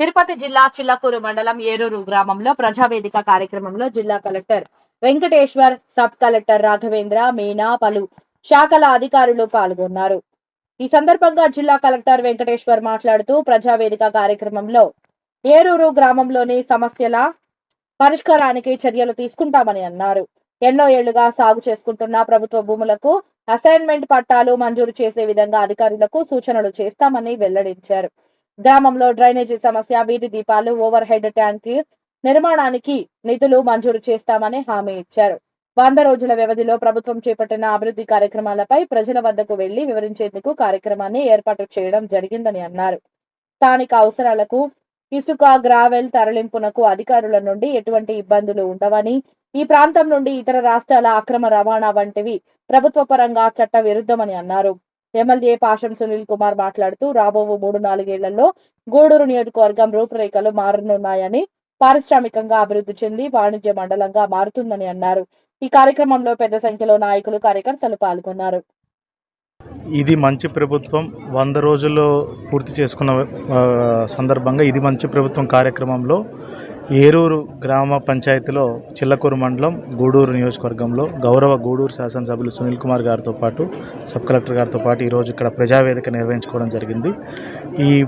తిరుపతి జిల్లా చిల్లకూరు మండలం ఏరూరు గ్రామంలో ప్రజావేదిక కార్యక్రమంలో జిల్లా collector Venkateshwar sub collector Raghavendra Meena పలు శాఖల అధికారులు పాల్గొన్నారు. ఈ సందర్భంగా జిల్లా కలెక్టర్ వెంకటేశ్వర్ మాట్లాడుతూ ప్రజావేదిక కార్యక్రమంలో ఏరూరు గ్రామంలోని సమస్యల పరిష్కారానికి చర్యలు తీసుకుంటామని అన్నారు. ఎన్నో ఏళ్ళుగా సాగు చేసుకుంటున్న ప్రభుత్వ భూములకు అసైన్మెంట్ పట్టాలు మంజూరు చేసే విధంగా అధికారులకు సూచనలు చేస్తామని వెల్లడించారు. గ్రామంలో డ్రైనేజీ సమస్య వీధి దీపాలు ఓవర్ హెడ్ ట్యాంక్ నిర్మాణానికి నిధులు మంజూరు చేస్తామని హామీ ఇచ్చారు. వంద రోజుల వ్యవధిలో ప్రభుత్వం చేపట్టిన అభివృద్ధి కార్యక్రమాలపై ప్రజల వద్దకు వెళ్ళి వివరించేందుకు కార్యక్రమాన్ని ఏర్పాటు చేయడం జరిగిందని అన్నారు. స్థానిక అవసరాలకు ఇసుక గ్రావెల్ తరలింపునకు అధికారుల నుండి ఎటువంటి ఇబ్బందులు ఉండవని ఈ ప్రాంతం నుండి ఇతర రాష్ట్రాల అక్రమ రవాణా వంటివి ప్రభుత్వ పరంగా చట్ట విరుద్ధమని అన్నారు. ఎమ్మెల్యే పాషం సునీల్ కుమార్ మాట్లాడుతూ రాబో మూడు నాలుగేళ్ళలో గూడూరు నియోజకవర్గం రూపురేఖలు మారనున్నాయని పారిశ్రామికంగా అభివృద్ధి చెంది వాణిజ్య మండలంగా మారుతుందని అన్నారు. ఈ కార్యక్రమంలో పెద్ద సంఖ్యలో నాయకులు కార్యకర్తలు పాల్గొన్నారు. ఇది మంచి ప్రభుత్వం. వంద రోజుల్లో పూర్తి చేసుకున్న సందర్భంగా ఇది మంచి ప్రభుత్వం కార్యక్రమంలో. ఏరూరు గ్రామ పంచాయతీలో చిల్లకూరు మండలం గూడూరు నియోజకవర్గంలో గౌరవ గూడూరు శాసనసభ్యులు సునీల్ కుమార్ గారితో పాటు సబ్ కలెక్టర్ గారితో పాటు ఈరోజు ఇక్కడ ప్రజావేదిక నిర్వహించుకోవడం జరిగింది. ఈ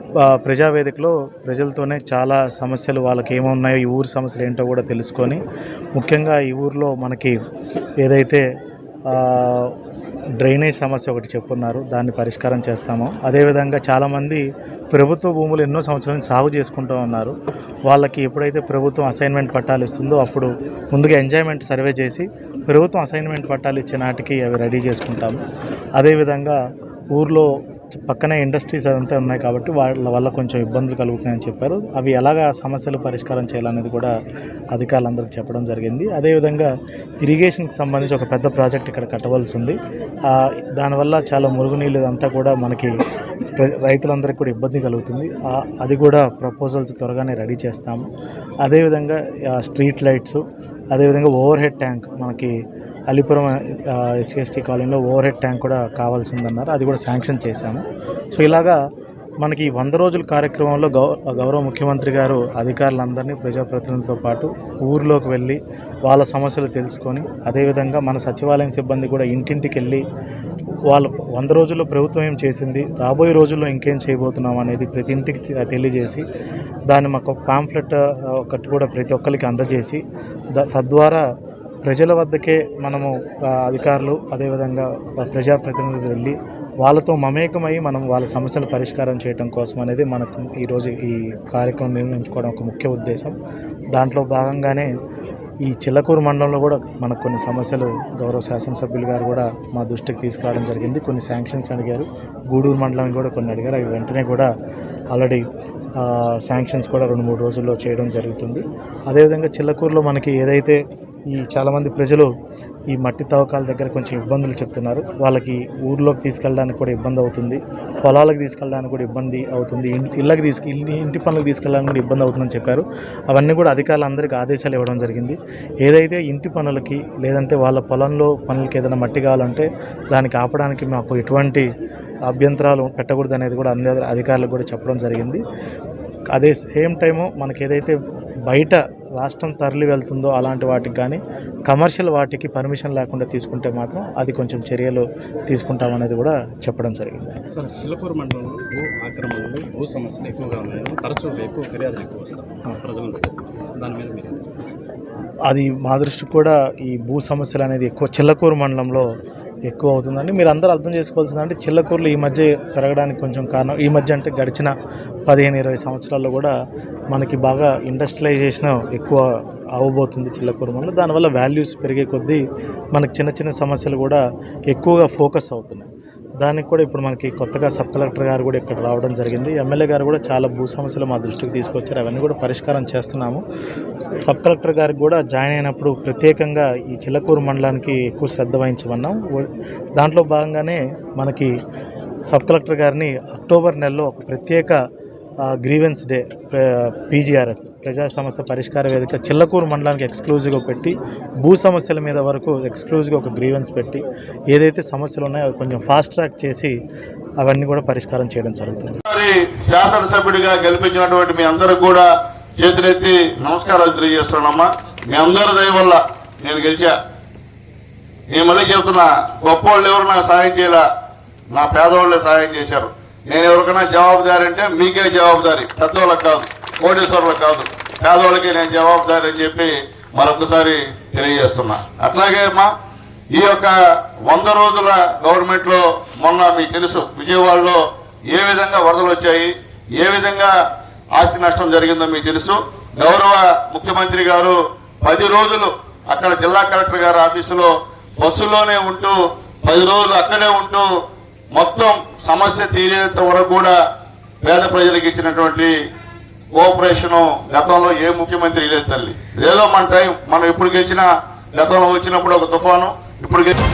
ప్రజావేదికలో ప్రజలతోనే చాలా సమస్యలు వాళ్ళకి ఏమున్నాయో ఈ ఊరి సమస్యలు ఏంటో కూడా తెలుసుకొని ముఖ్యంగా ఈ ఊరిలో మనకి ఏదైతే డ్రైనేజ్ సమస్య ఒకటి చెప్పున్నారు దాన్ని పరిష్కారం చేస్తాము. అదేవిధంగా చాలామంది ప్రభుత్వ భూములు ఎన్నో సంవత్సరాల సాగు చేసుకుంటూ ఉన్నారు. వాళ్ళకి ఎప్పుడైతే ప్రభుత్వం అసైన్మెంట్ పట్టాలు ఇస్తుందో అప్పుడు ముందుగా ఎంజాయ్మెంట్ సర్వే చేసి ప్రభుత్వం అసైన్మెంట్ పట్టాలు ఇచ్చే నాటికి అవి రెడీ చేసుకుంటాము. అదేవిధంగా ఊర్లో పక్కనే ఇండస్ట్రీస్ అదంతా ఉన్నాయి కాబట్టి వాళ్ళ వల్ల కొంచెం ఇబ్బందులు కలుగుతున్నాయని చెప్పారు. అవి ఎలాగా సమస్యలు పరిష్కారం చేయాలనేది కూడా అధికారులందరికీ చెప్పడం జరిగింది. అదేవిధంగా ఇరిగేషన్కి సంబంధించి ఒక పెద్ద ప్రాజెక్ట్ ఇక్కడ కట్టవలసి ఉంది. దానివల్ల చాలా మురుగునీళ్ళు అంతా కూడా మనకి రైతులందరికీ కూడా ఇబ్బంది కలుగుతుంది. అది కూడా ప్రపోజల్స్ త్వరగానే రెడీ చేస్తాము. అదేవిధంగా స్ట్రీట్ లైట్స్ అదేవిధంగా ఓవర్ హెడ్ ట్యాంక్ మనకి అలీపురం ఎస్సీఎస్టీ కాలనీలో ఓవర్ హెడ్ ట్యాంక్ కూడా కావాల్సిందన్నారు. అది కూడా శాంక్షన్ చేశాము. సో ఇలాగా మనకి ఈ వంద రోజుల కార్యక్రమంలో గౌ గౌరవ ముఖ్యమంత్రి గారు అధికారులందరినీ ప్రజాప్రతినిధులతో పాటు ఊర్లోకి వెళ్ళి వాళ్ళ సమస్యలు తెలుసుకొని అదేవిధంగా మన సచివాలయం సిబ్బంది కూడా ఇంటింటికి వెళ్ళి వాళ్ళు వంద రోజుల్లో ప్రభుత్వం ఏం చేసింది రాబోయే రోజుల్లో ఇంకేం చేయబోతున్నాం అనేది ప్రతి ఇంటికి తెలియజేసి దాన్ని మాకు ఒక పాంఫ్లెట్ ఒకటి కూడా ప్రతి ఒక్కరికి అందజేసి తద్వారా ప్రజల వద్దకే మనము అధికారులు అదేవిధంగా ప్రజాప్రతినిధులు వెళ్ళి వాళ్ళతో మమేకమై మనం వాళ్ళ సమస్యలు పరిష్కారం చేయడం కోసం అనేది మనకు ఈరోజు ఈ కార్యక్రమం నిర్వహించుకోవడం ఒక ముఖ్య ఉద్దేశం. దాంట్లో భాగంగానే ఈ చిల్లకూరు మండలంలో కూడా మనకు కొన్ని సమస్యలు గౌరవ శాసనసభ్యులు గారు కూడా మా దృష్టికి తీసుకురావడం జరిగింది. కొన్ని శాంక్షన్స్ అడిగారు. గూడూరు మండలం కూడా కొన్ని అడిగారు. అవి వెంటనే కూడా ఆల్రెడీ శాంక్షన్స్ కూడా రెండు మూడు రోజుల్లో చేయడం జరుగుతుంది. అదేవిధంగా చిల్లకూరులో మనకి ఏదైతే ఈ చాలామంది ప్రజలు ఈ మట్టి తవ్వకాల దగ్గర కొంచెం ఇబ్బందులు చెప్తున్నారు. వాళ్ళకి ఊర్లోకి తీసుకెళ్ళడానికి కూడా ఇబ్బంది అవుతుంది. పొలాలకు తీసుకెళ్ళడానికి కూడా ఇబ్బంది అవుతుంది. ఇళ్ళకి తీసుకు ఇంటి పనులకు తీసుకెళ్ళడానికి కూడా ఇబ్బంది అవుతుందని చెప్పారు. అవన్నీ కూడా అధికారులందరికీ ఆదేశాలు ఇవ్వడం జరిగింది. ఏదైతే ఇంటి పనులకి లేదంటే వాళ్ళ పొలంలో పనులకి ఏదైనా మట్టి కావాలంటే దానికి ఆపడానికి మాకు ఎటువంటి అభ్యంతరాలు పెట్టకూడదు అనేది కూడా అందరి అధికారులకు కూడా చెప్పడం జరిగింది. అదే సేమ్ టైము మనకి ఏదైతే బయట రాష్ట్రం తరలి వెళ్తుందో అలాంటి వాటికి కానీ కమర్షియల్ వాటికి పర్మిషన్ లేకుండా తీసుకుంటే మాత్రం అది కొంచెం చర్యలు తీసుకుంటామనేది కూడా చెప్పడం జరిగింది. సార్ చిల్లకూరు మండలంలో భూ ఆక్రమణలు భూ సమస్యలు ఎక్కువగా ఉన్నాయి తరచూ ఎక్కువ ఫిర్యాదులు ఎక్కువ వస్తాయి. ప్రజల దాని మీద మీరు? అది మా దృష్టికి కూడా ఈ భూ సమస్యలు అనేది ఎక్కువ చిల్లకూరు మండలంలో ఎక్కువ అవుతుందండి మీరు అందరూ అర్థం చేసుకోవాల్సిందంటే అంటే ఈ మధ్య పెరగడానికి కొంచెం కారణం ఈ మధ్య అంటే గడిచిన పదిహేను ఇరవై సంవత్సరాల్లో కూడా మనకి బాగా ఇండస్ట్రియలైజేషన్ ఎక్కువ అవ్వబోతుంది చిల్లకూరు వల్ల. దానివల్ల వాల్యూస్ పెరిగే కొద్దీ మనకి చిన్న చిన్న సమస్యలు కూడా ఎక్కువగా ఫోకస్ అవుతున్నాయి. దానికి కూడా ఇప్పుడు మనకి కొత్తగా సబ్ కలెక్టర్ గారు కూడా ఇక్కడ రావడం జరిగింది. ఎమ్మెల్యే గారు కూడా చాలా భూ సమస్యలు మా దృష్టికి తీసుకొచ్చారు. అవన్నీ కూడా పరిష్కారం చేస్తున్నాము. సబ్ కలెక్టర్ గారికి కూడా జాయిన్ అయినప్పుడు ప్రత్యేకంగా ఈ చిల్లకూరు మండలానికి ఎక్కువ శ్రద్ధ వహించమన్నాం. దాంట్లో భాగంగానే మనకి సబ్ కలెక్టర్ గారిని అక్టోబర్ నెలలో ఒక ప్రత్యేక గ్రీవెన్స్ డే పీజీఆర్ఎస్ ప్రజా సమస్య పరిష్కార వేదిక చిల్లకూరు మండలానికి ఎక్స్క్లూజివ్గా పెట్టి భూ సమస్యల మీద వరకు ఎక్స్క్లూజివ్గా ఒక గ్రీవెన్స్ పెట్టి ఏదైతే సమస్యలు ఉన్నాయో అది కొంచెం ఫాస్ట్ ట్రాక్ చేసి అవన్నీ కూడా పరిష్కారం చేయడం జరుగుతుంది. మరి శాసనసభ్యుడిగా గెలిపించినటువంటి మీ అందరూ కూడా చేతులెత్తి నమస్కారాలు తెలియజేస్తున్నామ్మా మీ అందరి దయ వల్ల నేను గెలిచా. నేను మళ్ళీ చెప్తున్నా గొప్ప వాళ్ళు ఎవరు నాకు సహాయం చేయాల? నా పేదవాళ్ళే సహాయం చేశారు. నేను ఎవరికైనా జవాబుదారి అంటే మీకే జవాబుదారి. పెద్దవాళ్ళకి కాదు కోటేశ్వరులకు కాదు. పేదవాళ్ళకి నేను జవాబుదారి అని చెప్పి మరొకసారి తెలియజేస్తున్నా. అట్లాగే అమ్మా ఈ యొక్క వంద రోజుల గవర్నమెంట్లో మొన్న మీకు తెలుసు విజయవాడలో ఏ విధంగా వరదలు వచ్చాయి ఏ విధంగా ఆస్తి నష్టం జరిగిందో మీకు తెలుసు. గౌరవ ముఖ్యమంత్రి గారు పది రోజులు అక్కడ జిల్లా కలెక్టర్ గారి ఆఫీసులో బస్సులోనే ఉంటూ పది రోజులు అక్కడే ఉంటూ మొత్తం సమస్య తీరేంత వరకు కూడా పేద ప్రజలకు ఇచ్చినటువంటి కోఆపరేషన్ గతంలో ఏ ముఖ్యమంత్రి లేదు తల్లి. ఏదో మన టైం. మనం ఇప్పుడు గెలిచిన గతంలో వచ్చినప్పుడు ఒక తుఫాను ఇప్పుడు గెలిచిన